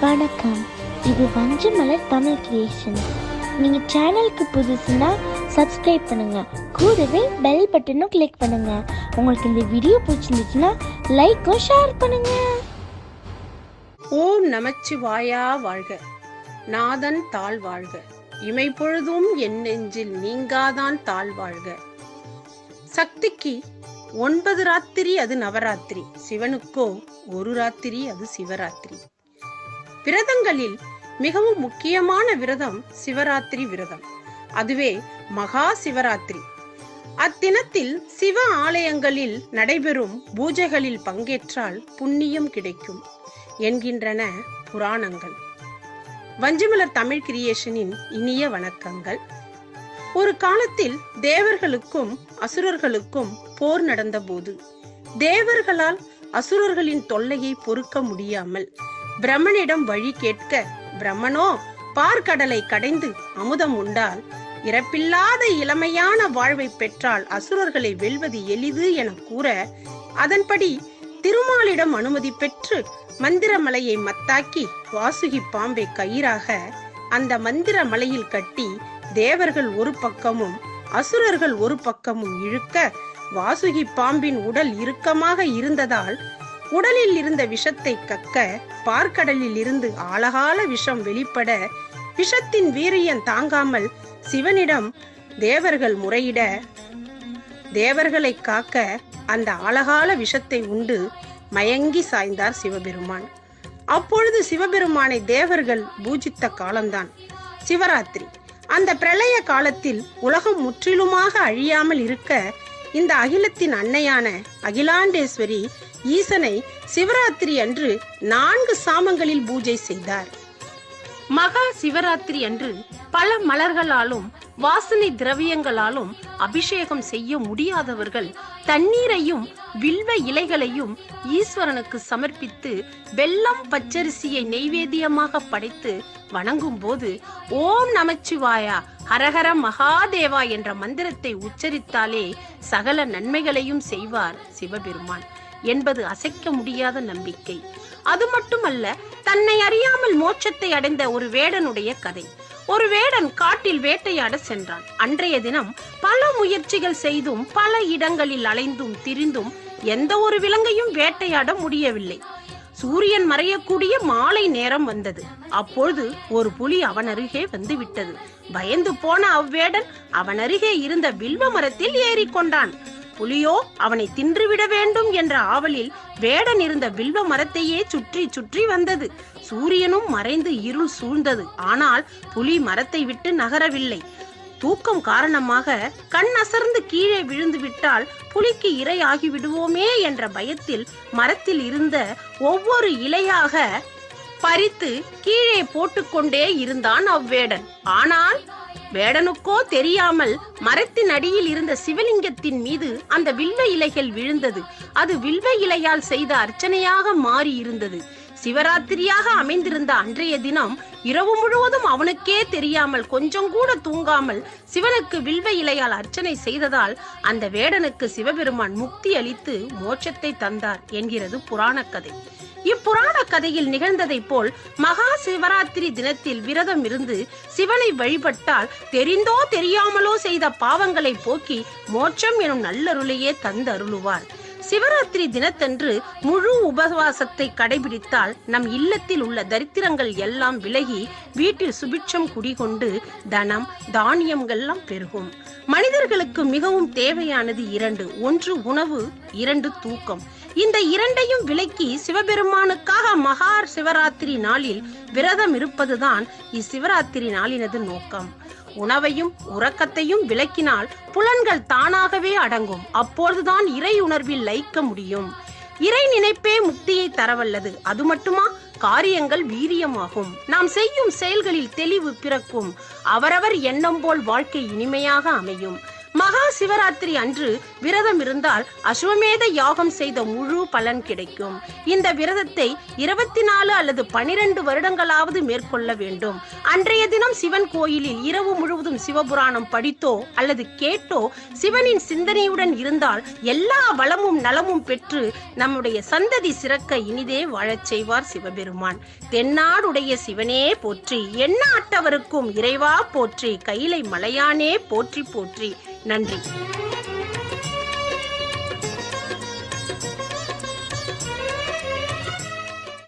வணக்கம். இது வஞ்சமலர் தமிழ் கிரியேஷன் நீங்கள் சேனலுக்கு புதுசுன்னா சப்ஸ்கிரைப் பண்ணுங்கள் கூடவே பெல் பட்டனும் கிளிக் பண்ணுங்கள் உங்களுக்கு இந்த வீடியோ பிடிச்சிருந்துச்சுன்னா லைக்கும் ஷேர் பண்ணுங்கள் ஓம் நமச்சிவாயா வாழ்க. நாதன் தாழ் வாழ்க. இமைப்பொழுதும் என் நெஞ்சில் நீங்காதான் தாழ் வாழ்க. சக்திக்கு ஒன்பது ராத்திரி அது நவராத்திரி. சிவனுக்கோ ஒரு ராத்திரி அது சிவராத்திரி. விரதங்களில் மிகவும் முக்கியமான விரதம் சிவராத்திரி விரதம். அதுவே மகா சிவராத்திரி. அத்தினத்தில் சிவ ஆலயங்களில் நடைபெறும் பூஜைகளில் பங்கேற்றால் புண்ணியம் கிடைக்கும் என்கின்றன புராணங்கள். வஞ்சிமலர் தமிழ் கிரியேஷனின் இனிய வணக்கங்கள். ஒரு காலத்தில் தேவர்களுக்கும் அசுரர்களுக்கும் போர் நடந்தபோது தேவர்களால் அசுரர்களின் தொல்லையை பொறுக்க முடியாமல் பிரம்மனிடம் வழி கேட்க பிரம்மனோ பார்க்கடலை கடைந்து அமுதம் உண்டால் இறப்பில்லாத இளமையான வாழ்வை பெற்றால் அசுரர்களை வெல்வது எளிது என கூற அதன்படி திருமாலிடம் அனுமதி பெற்று மந்திர மலையை மத்தாக்கி வாசுகி பாம்பை கயிறாக அந்த மந்திர மலையில் கட்டி தேவர்கள் ஒரு பக்கமும் அசுரர்கள் ஒரு பக்கமும் இழுக்க வாசுகி பாம்பின் உடல் இறுக்கமாக இருந்ததால் உடலில் இருந்த விஷத்தை கக்க பார்க்கடலில் இருந்து ஆழகால விஷம் வெளிப்பட விஷத்தின் வீரியம் தாங்காமல் சிவனிடம் தேவர்கள் முறையிட தேவர்களை காக்க அந்த ஆழகால விஷத்தை உண்டு மயங்கி சாய்ந்தார் சிவபெருமான். அப்பொழுது சிவபெருமானை தேவர்கள் பூஜித்த காலம்தான். சிவராத்திரி. அந்த பிரளய காலத்தில் உலகம் முற்றிலுமாக அழியாமல் இருக்க இந்த அகிலத்தின் அன்னையான அகிலாண்டேஸ்வரி ஈசனை சிவராத்திரி அன்று நான்கு சாமங்களில் பூஜை செய்தார். மகா சிவராத்திரி அன்று பல மலர்களாலும் வாசனை திரவியங்களாலும் அபிஷேகம் செய்ய முடியாதவர்கள் தண்ணீரையும் வில்வ இலைகளையும் ஈஸ்வரனுக்கு சமர்ப்பித்து வெள்ளம் பச்சரிசியை நெய்வேதியமாக படைத்து வணங்கும் போது ஓம் நமச்சிவாயா ஹரஹர மகாதேவா என்ற மந்திரத்தை உச்சரித்தாலே சகல நன்மைகளையும் செய்வார் சிவபெருமான். என்பது அசைக்க முடியாத நம்பிக்கை. அது மட்டுமல்ல தன்னை அறியாமல் மோட்சத்தை அடைந்த ஒரு வேடனுடைய கதை. ஒரு வேடன் காட்டில் வேட்டையாட சென்றான். அன்றைய தினம் பல முயற்சிகள் செய்தும் பல இடங்களில் அலைந்தும் திரிந்தும் எந்த ஒரு விலங்கையும் வேட்டையாட முடியவில்லை. சூரியன் மறையக்கூடிய மாலை நேரம் வந்தது. அப்பொழுது ஒரு புலி அவன் அருகே வந்து விட்டது. பயந்து போன அவ்வேடன் அவன் அருகே இருந்த வில்வ மரத்தில் ஏறிக்கொண்டான் புலியோ அவனை தின்றுவிட வேண்டும் என்ற ஆவலில் வேடன் இருந்த வில்வ மரத்தையே சுற்றி சுற்றி வந்தது. சூரியனும் மறைந்து இருள் சூழ்ந்தது. ஆனால் புலி மரத்தை விட்டு நகரவில்லை. தூக்கம் காரணமாக கண் அசர்ந்து கீழே விழுந்து விட்டால் புலிக்கு இரையாகி விடுவோமே என்ற பயத்தில் மரத்தில் இருந்த ஒவ்வொரு இலையாக பறித்து கீழே போட்டுக்கொண்டே இருந்தான் அவ்வேடன். ஆனால் வேடனுக்கோ தெரியாமல் மரத்தின் அடியில் இருந்த சிவலிங்கத்தின் மீது அந்த வில்வ இலைகள் விழுந்தது. அது வில்வ இலையால் செய்த அர்ச்சனையாக மாறி இருந்தது சிவராத்திரியாக அமைந்திருந்த அன்றைய தினம் இரவு முழுவதும் அவனுக்கே தெரியாமல் கொஞ்சம் கூட தூங்காமல் சிவனுக்கு வில்வ இலையால் அர்ச்சனை செய்ததால் அந்த வேடனுக்கு சிவபெருமான் முக்தி அளித்து மோட்சத்தை தந்தார் என்கிறது புராண கதை இப்புராண கதையில் நிகழ்ந்ததைப் போல் மகா சிவராத்திரி தினத்தில் விரதம் இருந்து சிவனை வழிபட்டால் தெரிந்தோ தெரியாமலோ செய்த பாவங்களை போக்கி மோட்சம் எனும் நல்லருளையே தந்தருளுவார். சிவராத்திரி தினத்தன்று முழு உபவாசத்தை கடைபிடித்தால் நம் இல்லத்தில் உள்ள தரித்திரங்கள் எல்லாம் விலகி வீட்டில் சுபிட்சம் குடிகொண்டு தனம் தானியங்கள்லாம் பெருகும். மனிதர்களுக்கு மிகவும் தேவையானது இரண்டு ஒன்று உணவு இரண்டு தூக்கம். இந்த இரண்டையும் விலக்கி சிவபெருமானுக்காக மகா சிவராத்திரி நாளில் விரதம் இருப்பதுதான் இச்சிவராத்திரி நாளினது நோக்கம். உணவையும் உறக்கத்தையும் விலக்கினால் புலன்கள் தானாகவே அடங்கும். அப்பொழுதுதான் இறை உணர்வில் லயிக்க முடியும். இறை நினைப்பே முக்தியை தரவல்லது. அது மட்டுமா? காரியங்கள் வீரியமாகும். நாம் செய்யும் செயல்களில் தெளிவு பிறக்கும். அவரவர் எண்ணம் போல் வாழ்க்கை இனிமையாக அமையும். மகா சிவராத்திரி அன்று விரதம் இருந்தால் அஸ்வமேத யாகம் செய்த முழு பலன் கிடைக்கும். இந்த விரதத்தை இருபத்தி நாலு அல்லது பனிரெண்டு வருடங்களாவது மேற்கொள்ள வேண்டும். அன்றைய தினம் சிவன் கோயிலில் இரவு முழுவதும் சிவபுராணம் படித்தோ அல்லது கேட்டோ சிவனின் சிந்தனையுடன் இருந்தால் எல்லா வளமும் நலமும் பெற்று நம்முடைய சந்ததி சிறக்க இனிதே வாழச் செய்வார் சிவபெருமான். தென்னாடுடைய சிவனே போற்றி எண்ணாட்டவருக்கும் இறைவா போற்றி கைலை மலையானே போற்றி போற்றி. நன்றி.